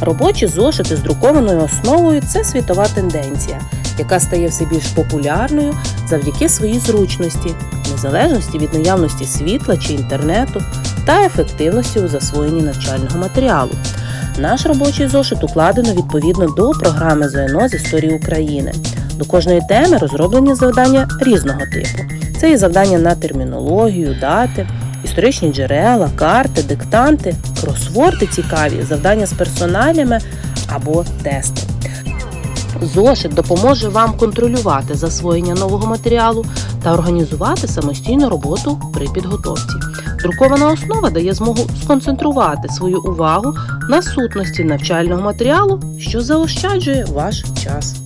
Робочі зошити з друкованою основою це світова тенденція, яка стає все більш популярною завдяки своїй зручності, незалежності від наявності світла чи інтернету та ефективності у засвоєнні навчального матеріалу. Наш робочий зошит укладено відповідно до програми ЗНО з історії України. До кожної теми розроблені завдання різного типу. Це і завдання на термінологію, дати, історичні джерела, карти, диктанти, кросворди цікаві, завдання з персоналями або тести. Зошит допоможе вам контролювати засвоєння нового матеріалу та організувати самостійну роботу при підготовці. Друкована основа дає змогу сконцентрувати свою увагу на сутності навчального матеріалу, що заощаджує ваш час.